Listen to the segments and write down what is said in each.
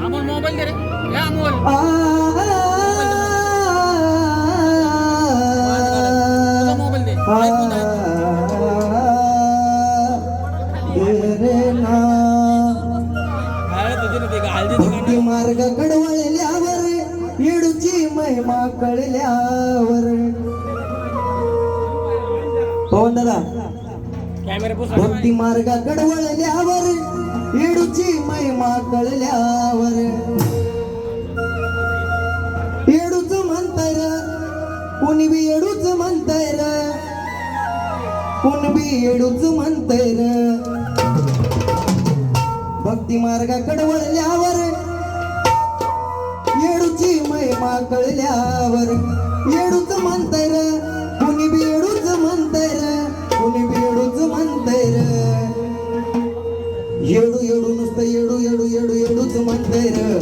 Amol mobile दे रे या Amol mobile दे मार्ग कडवळल्यावर येडूची महिमा कळल्यावर पवन दादा कॅमेरा भक्ती मार्ग कडवळल्यावर येडूची महिमा कळल्यावर. येडूच म्हणताय र कुणी बी येडूच म्हणताय र. कुण बी येडूच म्हणताय र. भक्ती मार्गाकडे वळल्यावर येडूची महिमा कळल्यावर येडूच म्हणताय र. येडू येडू नुसतं येडू येडू येडू येडूच म्हणताय र.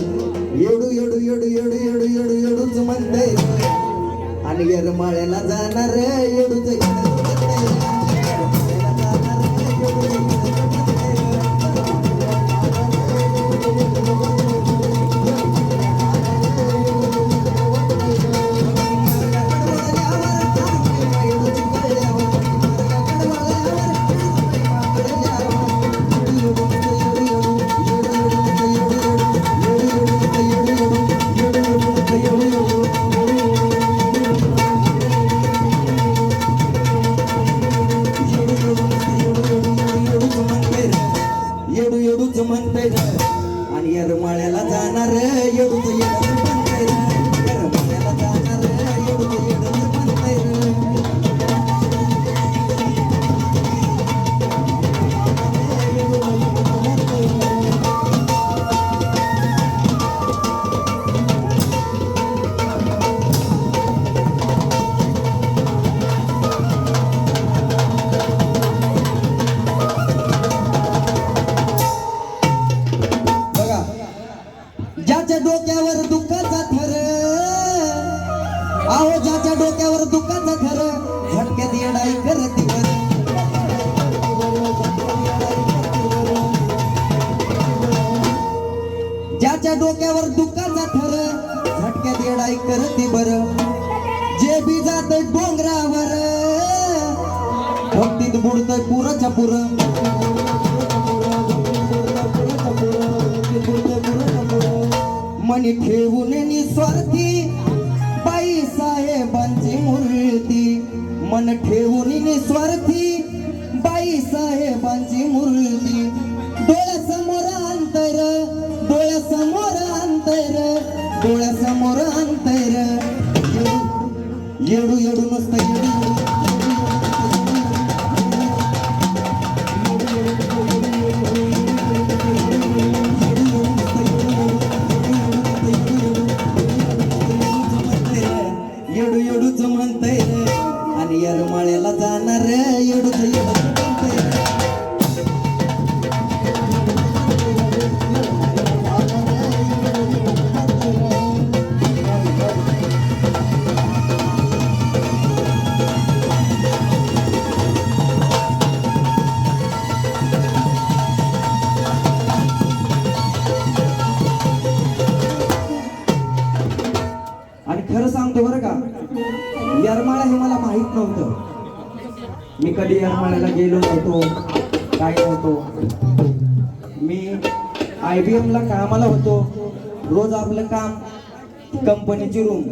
येडू येडू येडू येडू येडू येडू येडूच म्हणताय आणि येरमाळ्याला जाणार येडूच दुःखाचा थर झटक्यात येडाई करते बर. जे बी जात डोंगरावर भक्तीत बुडत पुराच्या पुर. मनी ठेवून निस्वार्थी बाई साहेबांची मूर्ती. मन ठेवून निस्वार्थी बाई साहेबांची मूर्ती. येडू येडू येडू नुसतं यरमाळा हे मला माहीत नव्हतं. मी कधी यरमाळ्याला गेलो नव्हतो काय नव्हतो. मी आय बी एमला कामाला होतो. रोज आपलं काम कंपनीची रूम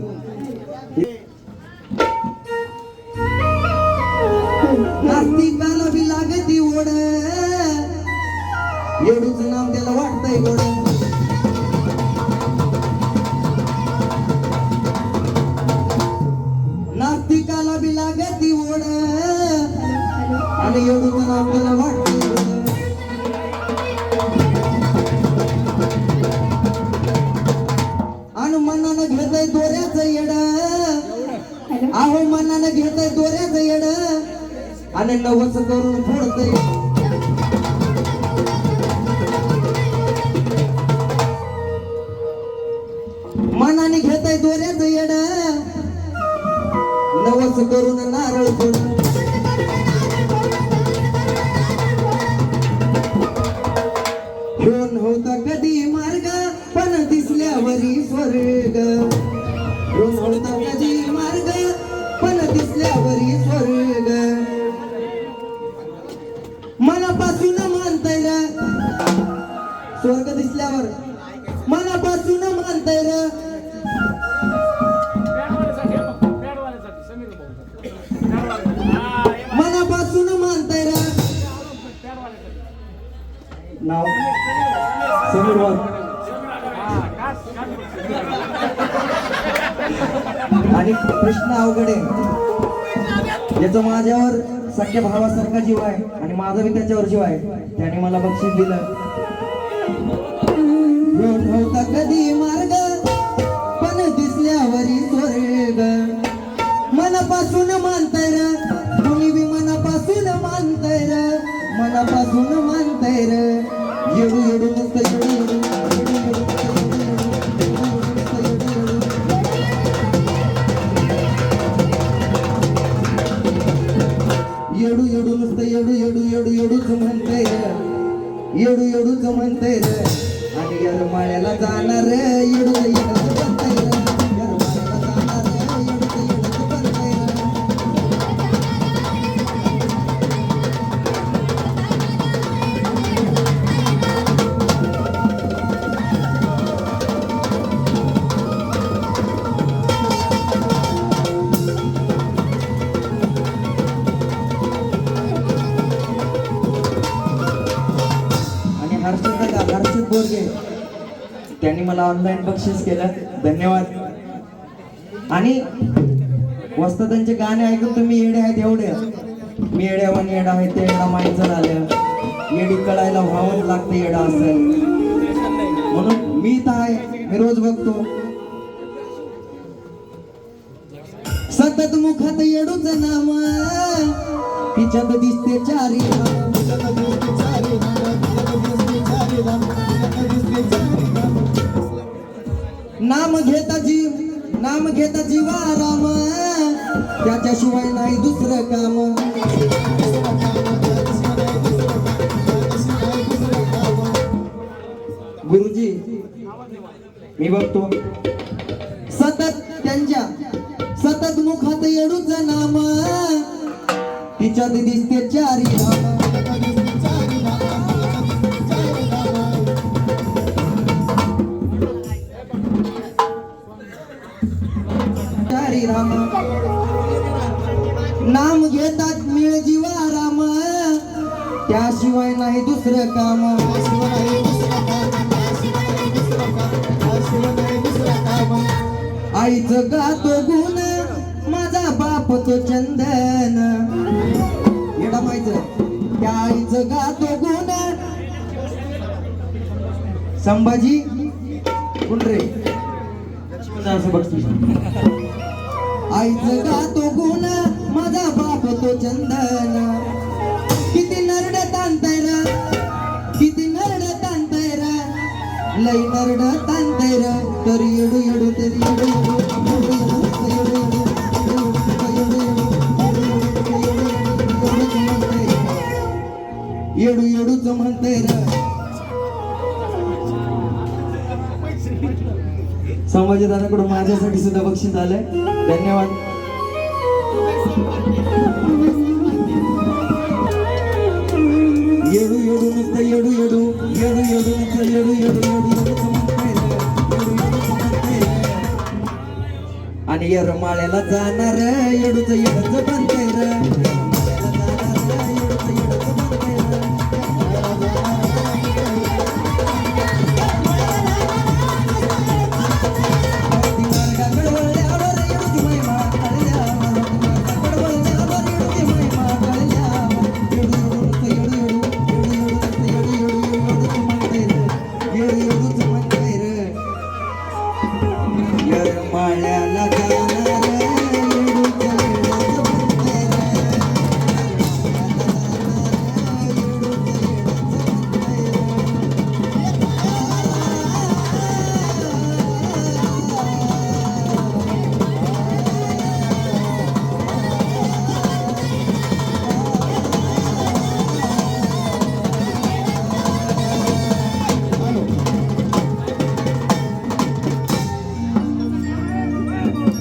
नास्तिका त्याला वाटतंय गोड आणि मनानं घेतय दोऱ्याचं येड. आहो मनानं घेतय दोऱ्याचं येड. आणि नवस करून फोडतय. स्वर्ग रोज मार्ग पण दिसल्यावरी स्वर्ग. मनापासून मानताय र. स्वर्ग दिसल्यावर मनापासून मानताय र. मनापासून मानताय र. नाव? समीर आणि प्रश्न अवघड आहे. याचं माझ्यावर सख्या भावासारखा जीव आहे आणि माझा बी त्याच्यावर जीव आहे. त्याने मला बक्षीस दिलं. होता कधी मार्ग पण दिसल्यावरी स्वर्ग. मनापासून मानताय र तुम्ही बी मनापासून मानताय र मनापासून मानताय र. त्यांनी मला ऑनलाईन बक्षीस केलं. धन्यवाद. आणि वस्तादांचे गाणे ऐकून तुम्ही येडे आहेत एवढे. मी येड्यावान येडा आहे ते येडा माहीत झालं येडी कळायला व्हावं लागतं येडा असेल. म्हणून मी तर आहे मी रोज बघतो. सतत मुखात येडूच नाम. तिच्यात दिसते चारी नाम घेता जीव नाम घेता जीवा राम. त्याच्याशिवाय नाही दुसरं काम. गुरुजी मी बघतो. सतत त्यांच्या सतत मुखात येडूच नाम. तिच्यात दिसते चारी राम नाम घेतात मिळ जीवा राम त्याशिवाय नाही दुसरं काम. आईचं गातो गुण माझा बाप तो चंदन. येडा माहीत त्या आईचं गातो गुण. संभाजी कुंडरे. आईचं गातो गुण माझा बाप तो चंदन किती नरड ताणताय र किती नरड ताणताय र लई नरड ताणताय र तरी येडू येडू तरी येडू येडू येडू येडू येडू येडूच माझ्यासाठी सुद्धा बक्षीस आलंय धन्यवाद येडू येडू नुसतं येडू येडू येडू येडू नुसतं येडू येडू येडू येडूच म्हणतंय रे. येडू येडूच